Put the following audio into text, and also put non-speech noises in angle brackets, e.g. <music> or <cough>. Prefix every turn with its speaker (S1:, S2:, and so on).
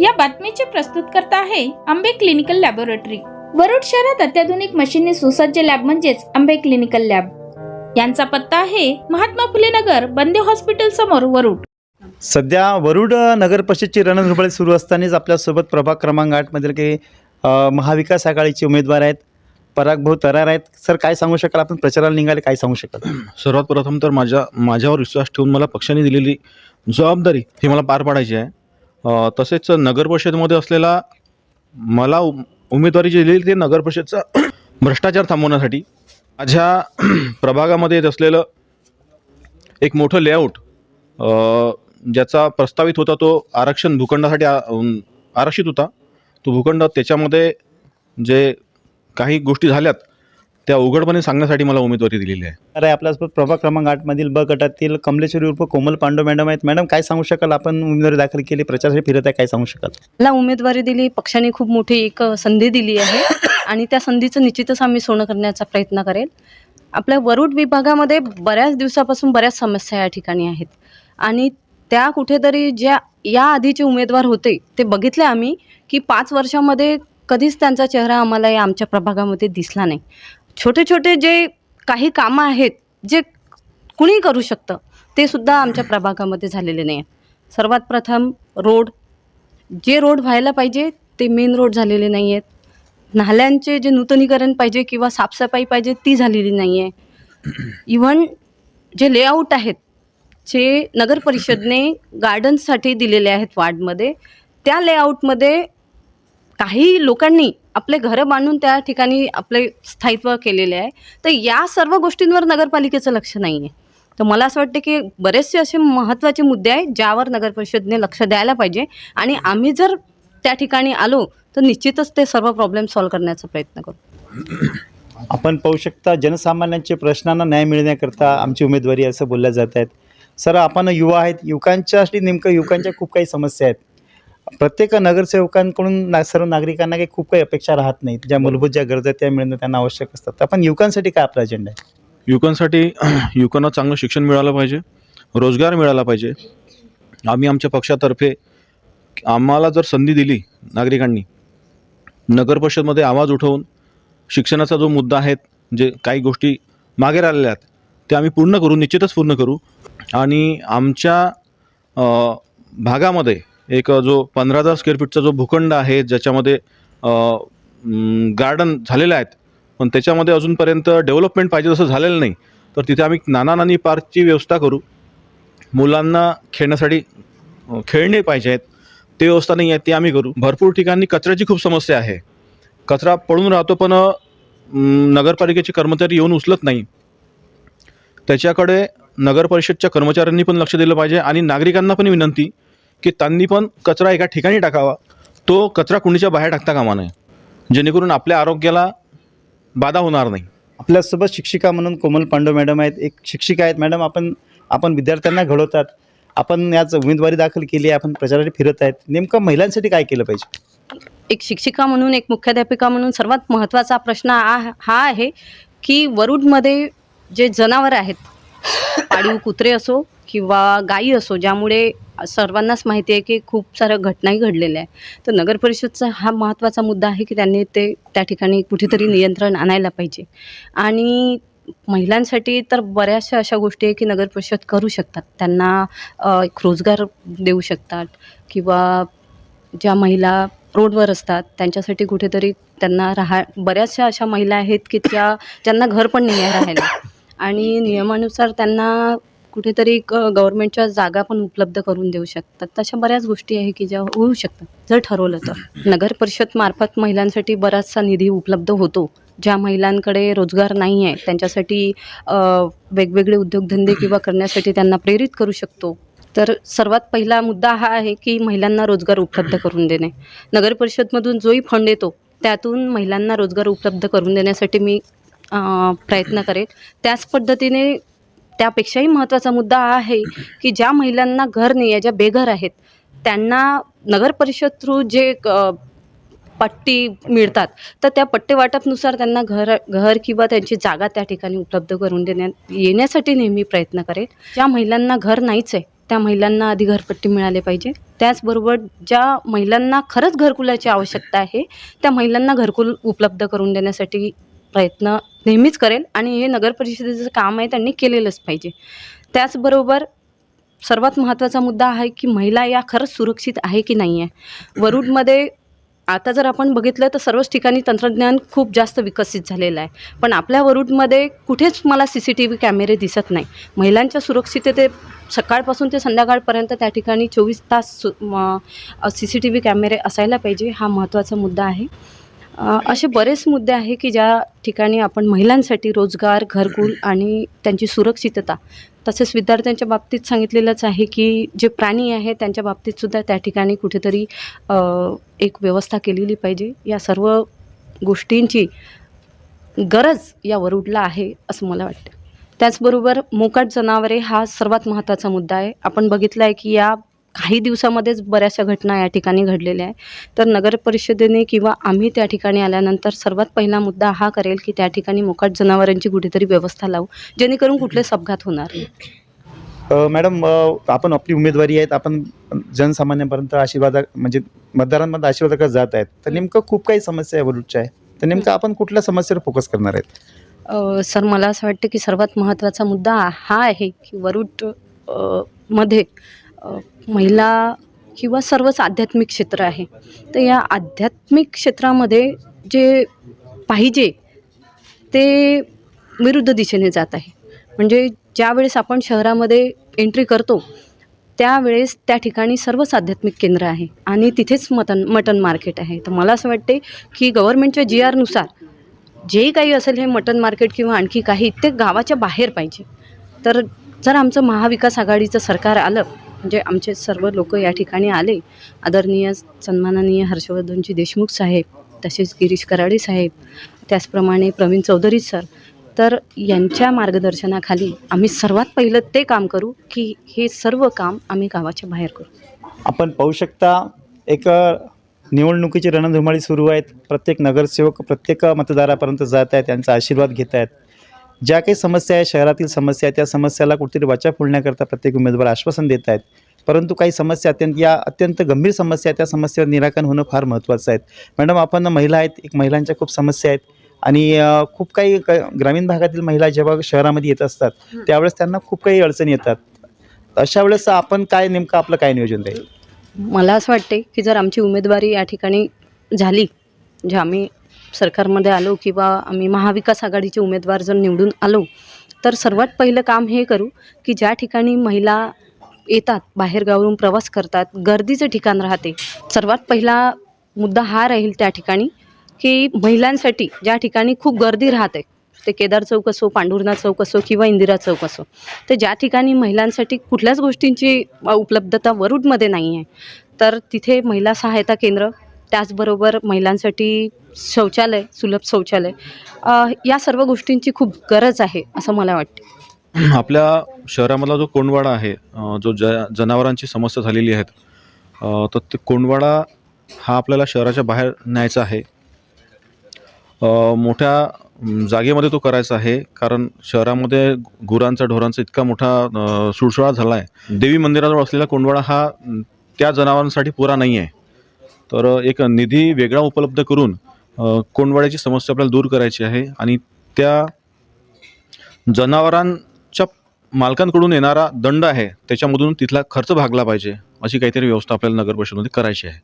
S1: या बातमीचे प्रस्तुतकर्ता आहे आंबे क्लिनिकल लॅबोरेटरी. वरुड शहरात अत्याधुनिक मशीनने सुसज्ज लॅब म्हणजेच आंबे क्लिनिकल लॅब. यांचा पत्ता आहे महात्मा फुले नगर बंदे हॉस्पिटल समोर वरुड.
S2: सध्या वरुड नगर परिषदची रणधुमाळी सुरू असतानाच आपल्यासोबत प्रभाग क्रमांक आठमधील काही महाविकास आघाडीचे उमेदवार आहेत. पराग भाऊ तरार आहेत. सर काय सांगू शकाल? आपण प्रचाराला निघाले काय सांगू शकाल?
S3: सर्वात प्रथम तर माझ्या माझ्यावर विश्वास ठेवून मला पक्षाने दिलेली जबाबदारी ही मला पार पाडायची आहे. तसेच नगर परिषदेमध्ये असलेला मला उम- उमेदवारी जी दिलेली ते नगर परिषदचा <clears throat> भ्रष्टाचार थांबवण्यासाठी माझ्या <clears throat> प्रभागामध्ये येत असलेलं एक मोठं लेआउट ज्याचा प्रस्तावित होता तो आरक्षण भूखंडासाठी आरक्षित होता. तो भूखंड त्याच्यामध्ये जे काही गोष्टी झाल्यात त्या उघडपणे सांगण्यासाठी मला उमेदवारी दिलेली आहे.
S2: तर आहे आपल्यासोबत प्रभाग क्रमांक आठमधील ब गटातील कमलेश्वरी उर्फ कोमल पांडव मॅडम आहेत. मॅडम काय सांगू शकाल? आपण उमेदवारी दाखल केली प्रचारासाठी फिरत आहे काय सांगू शकाल?
S4: मला उमेदवारी दिली पक्षाने खूप मोठी एक संधी दिली आहे. आणि त्या संधीचं निश्चितच आम्ही सोनं करण्याचा प्रयत्न करेल. आपल्या वरुड विभागामध्ये बऱ्याच दिवसापासून बऱ्याच समस्या या ठिकाणी आहेत. आणि त्या कुठेतरी ज्या या आधीचे उमेदवार होते ते बघितले आम्ही की पाच वर्षामध्ये कधीच त्यांचा चेहरा आम्हाला या आमच्या प्रभागामध्ये दिसला नाही. छोटे छोटे जे काही कामं आहेत जे कुणीही करू शकतं ते सुद्धा आमच्या प्रभागामध्ये झालेले नाही आहे सर्वात प्रथम रोड. जे रोड व्हायला पाहिजे ते मेन रोड झालेले नाही आहेत. नाल्यांचे जे नूतनीकरण पाहिजे किंवा साफसफाई पाहिजे ती झालेली नाही आहे. इव्हन जे लेआउट आहेत जे नगर परिषदने गार्डन्ससाठी दिलेले आहेत वार्डमध्ये त्या लेआउटमध्ये काही लोकांनी आपले घरं बांधून त्या ठिकाणी आपले स्थायित्व केलेले आहे. तर या सर्व गोष्टींवर नगरपालिकेचं लक्ष नाही आहे तर मला असं वाटतं की बरेचसे असे महत्त्वाचे मुद्दे आहेत ज्यावर नगर परिषदने लक्ष द्यायला पाहिजे. आणि आम्ही जर त्या ठिकाणी आलो तर निश्चितच ते सर्व प्रॉब्लेम सॉल्व्ह करण्याचा प्रयत्न करू.
S2: आपण पाहू शकता जनसामान्यांचे प्रश्नांना न्याय मिळण्याकरता आमची उमेदवारी असं बोलल्या जात आहेत. सर आपण युवा आहेत. युवकांच्यासाठी नेमकं युवकांच्या खूप काही समस्या आहेत. प्रत्येक नगरसेवकांकडून ना सर्व नागरिकांना काही खूप काही अपेक्षा राहत नाहीत. ज्या मूलभूत ज्या गरजा आहेत त्या मिळणं त्यांना आवश्यक असतात. तर आपण युवकांसाठी काय आपला अजेंडा आहे?
S3: युवकांसाठी <clears throat> युवकांना चांगलं शिक्षण मिळालं पाहिजे. रोजगार मिळाला पाहिजे. आम्ही आमच्या पक्षातर्फे आम्हाला जर संधी दिली नागरिकांनी नगर परिषदमध्ये आवाज उठवून शिक्षणाचा जो मुद्दा आहे जे काही गोष्टी मागे राहिलेल्या आहेत ते आम्ही पूर्ण करू निश्चितच पूर्ण करू. आणि आमच्या भागामध्ये एक जो पंधरा हजार स्क्वेअर फीटचा जो भूखंड आहे ज्याच्यामध्ये गार्डन झालेले आहेत पण त्याच्यामध्ये अजूनपर्यंत डेव्हलपमेंट पाहिजे तसं झालेलं नाही. तर तिथे आम्ही नाना नानी पार्कची व्यवस्था करू. मुलांना खेळण्यासाठी खेळणे पाहिजे आहेत. ते व्यवस्था नाही आहे ते आम्ही करू. भरपूर ठिकाणी कचऱ्याची खूप समस्या आहे. कचरा पडून राहतो पण नगरपालिकेचे कर्मचारी येऊन उचलत नाही. त्याच्याकडे नगर परिषदच्या कर्मचाऱ्यांनी पण लक्ष दिलं पाहिजे आणि नागरिकांना पण विनंती की त्यांनी पण कचरा एका ठिकाणी टाकावा. तो कचरा कुंडीच्या बाहेर टाकता कामा नये. जेणेकरून आपल्या आरोग्याला बाधा होणार नाही.
S2: आपल्यासोबत शिक्षिका म्हणून कोमल पांडव मॅडम आहेत. एक शिक्षिका आहेत. मॅडम आपण आपण विद्यार्थ्यांना घडवतात. आपण याच उमेदवारी दाखल केली आहे. आपण प्रचारासाठी फिरत आहेत. नेमकं महिलांसाठी काय केलं पाहिजे?
S4: एक शिक्षिका म्हणून एक मुख्याध्यापिका म्हणून सर्वात महत्त्वाचा प्रश्न हा हा आहे की वरुडमध्ये जे जनावरं आहेत पाळीव कुत्रे असो किंवा गायी असो ज्यामुळे सर्वांनाच माहिती आहे की खूप साऱ्या घटनाही घडलेल्या आहे तर नगर परिषदचा हा महत्त्वाचा मुद्दा आहे की त्यांनी ते त्या ठिकाणी कुठेतरी नियंत्रण आणायला पाहिजे. आणि महिलांसाठी तर बऱ्याचशा अशा गोष्टी आहे की नगर परिषद करू शकतात. त्यांना एक रोजगार देऊ शकतात किंवा ज्या महिला रोडवर असतात त्यांच्यासाठी कुठेतरी त्यांना राहा बऱ्याचशा अशा महिला आहेत की त्या ज्यांना घर पण नाही आहे राहायला. आणि नियमानुसार त्यांना कुठेतरी गव्हर्नमेंटच्या जागा पण उपलब्ध करून देऊ शकतात. तशा बऱ्याच गोष्टी आहे की ज्या होऊ शकतात. जर ठरवलं तर. नगर परिषद मार्फत महिलांसाठी बराचसा निधी उपलब्ध होतो. ज्या महिलांकडे रोजगार नाही आहे त्यांच्यासाठी वेगवेगळे उद्योगधंदे किंवा करण्यासाठी त्यांना प्रेरित करू शकतो. तर सर्वात पहिला मुद्दा हा आहे की महिलांना रोजगार उपलब्ध करून देणे. नगर परिषदमधून जोही फंड येतो त्यातून महिलांना रोजगार उपलब्ध करून देण्यासाठी मी प्रयत्न करेल त्याच पद्धतीने त्यापेक्षाही महत्त्वाचा मुद्दा आहे की ज्या महिलांना घर नाही आहे ज्या बेघर आहेत त्यांना नगर परिषद थ्रू जे पट्टी मिळतात तर त्या पट्टे वाटपनुसार त्यांना घर घर किंवा त्यांची जागा त्या ठिकाणी उपलब्ध करून देण्यात येण्यासाठी नेहमी प्रयत्न करेल. ज्या महिलांना घर नाहीच आहे त्या महिलांना आधी घरपट्टी मिळाले पाहिजे. त्याचबरोबर ज्या महिलांना खरंच घरकुलाची आवश्यकता आहे त्या महिलांना घरकुल उपलब्ध करून देण्यासाठी प्रयत्न नेहमीच करेल आणि हे नगर परिषदेचं काम आहे त्यांनी केलेलंच पाहिजे. त्याचबरोबर सर्वात महत्त्वाचा मुद्दा आहे की महिला या खरंच सुरक्षित आहे की नाही आहे वरुडमध्ये आता जर आपण बघितलं तर सर्वच ठिकाणी तंत्रज्ञान खूप जास्त विकसित झालेलं आहे. पण आपल्या वरुडमध्ये कुठेच मला सी सी टी व्ही कॅमेरे दिसत नाही. महिलांच्या सुरक्षितते सकाळपासून ते संध्याकाळपर्यंत त्या ठिकाणी चोवीस तास सी सी टी व्ही कॅमेरे असायला पाहिजे हा महत्त्वाचा मुद्दा आहे. असे बरेच मुद्दे आहे की ज्या ठिकाणी आपण महिलांसाठी रोजगार घरकुल आणि त्यांची सुरक्षितता तसेच विद्यार्थ्यांच्या बाबतीत सांगितलेलंच आहे की जे प्राणी आहे त्यांच्या बाबतीतसुद्धा त्या ठिकाणी कुठेतरी एक व्यवस्था केलेली पाहिजे. या सर्व गोष्टींची गरज या वरुडला आहे असं मला वाटतं. त्याचबरोबर मोकाट जनावरे हा सर्वात महत्त्वाचा मुद्दा आहे. आपण बघितला आहे की या काही दिवसामध्येच बऱ्याचशा घटना या ठिकाणी घडलेल्या आहे तर नगर परिषदेने किंवा आम्ही त्या ठिकाणी आल्यानंतर सर्वात पहिला मुद्दा हा करेल की त्या ठिकाणी मोकाट जनावरांची कुठेतरी व्यवस्था लावू जेणेकरून कुठलेच अपघात होणार.
S2: मॅडम आपण आपली उमेदवारी आहेत आपण जनसामान्यांपर्यंत आशीर्वाद म्हणजे मतदारांमध्ये आशीर्वाद करत जात आहेत. तर नेमकं खूप काही समस्या आहे आहे तर नेमकं आपण कुठल्या समस्येवर फोकस करणार आहेत?
S4: सर मला असं वाटतं की सर्वात महत्त्वाचा मुद्दा हा आहे की वरुडमध्ये महिला किंवा सर्वच आध्यात्मिक क्षेत्र आहे. तर या आध्यात्मिक क्षेत्रामध्ये जे पाहिजे ते विरुद्ध दिशेने जात आहे. म्हणजे ज्यावेळेस आपण शहरामध्ये एंट्री करतो त्यावेळेस त्या ठिकाणी सर्वच आध्यात्मिक केंद्र आहे आणि तिथेच मटन मटन मार्केट आहे. तर मला असं वाटते की गव्हर्नमेंटच्या जी आरनुसार जे काही असेल हे मटन मार्केट किंवा आणखी काही ते गावाच्या बाहेर पाहिजे. तर जर आमचं महाविकास आघाडीचं सरकार आलं म्हणजे आमचे सर्व लोक या ठिकाणी आले. आदरणीय सन्माननीय हर्षवर्धनजी देशमुख साहेब तसेच गिरीश कराडे साहेब त्याचप्रमाणे प्रवीण चौधरी सर. तर यांच्या मार्गदर्शनाखाली आम्ही सर्वात पहिलं ते काम करू की हे सर्व काम आम्ही गावाच्या बाहेर करू.
S2: आपण पाहू शकता एक निवडणुकीची रणधुमाळी सुरू आहेत. प्रत्येक नगरसेवक प्रत्येक मतदारापर्यंत जात आहेत त्यांचा आशीर्वाद घेत आहेत. ज्या काही समस्या आहे शहरातील समस्या आहे त्या समस्याला कुठेतरी वाचा फोडण्याकरता प्रत्येक उमेदवार आश्वासन देत आहेत. परंतु काही समस्या अत्यंत या अत्यंत गंभीर समस्या त्या समस्यावर निराकरण होणं फार महत्त्वाचं आहे. मॅडम आपण महिला आहेत एक महिलांच्या खूप समस्या आहेत आणि खूप काही ग्रामीण भागातील महिला जेव्हा शहरामध्ये येत असतात त्यावेळेस त्यांना खूप काही अडचणी येतात. अशा वेळेस आपण काय नेमकं आपलं काय नियोजन राहील?
S4: मला असं वाटते की जर आमची उमेदवारी या ठिकाणी झाली म्हणजे आम्ही सरकारमध्ये आलो किंवा आम्ही महाविकास आघाडीचे उमेदवार जर निवडून आलो तर सर्वात पहिलं काम हे करू की ज्या ठिकाणी महिला येतात बाहेरगावरून प्रवास करतात गर्दीचं ठिकाण राहते. सर्वात पहिला मुद्दा हा राहील त्या ठिकाणी की महिलांसाठी ज्या ठिकाणी खूप गर्दी राहते ते केदार चौक असो पांडुरना चौक असो किंवा इंदिरा चौक असो तर ज्या ठिकाणी महिलांसाठी कुठल्याच गोष्टींची उपलब्धता वरुडमध्ये नाही आहे तर तिथे महिला सहायता केंद्र त्याचबरोबर महिलांसाठी शौचालय सुलभ शौचालय या सर्व गोष्टींची खूप गरज आहे असं मला वाटते. <clears throat>
S3: आपल्या शहरामधला जो कोंडवाडा आहे जो ज जनावरांची समस्या झालेली आहेत तर ते कोंडवाडा हा आपल्याला शहराच्या बाहेर न्यायचा आहे. मोठ्या जागेमध्ये तो करायचा आहे कारण शहरामध्ये गुरांचा ढोरांचा इतका मोठा सुळसुळा झाला आहे देवी मंदिराजवळ असलेला कोंडवाडा हा त्या जनावरांसाठी पुरा नाही आहे तर एक निधी वेगळा उपलब्ध करून कोंडवाड्याची समस्या आपल्याला दूर करायची आहे आणि त्या जनावरांच्या मालकांकडून येणारा दंड आहे त्याच्यामधून तिथला खर्च भागला पाहिजे अशी काहीतरी व्यवस्था आपल्याला नगर परिषदेमध्ये करायची आहे.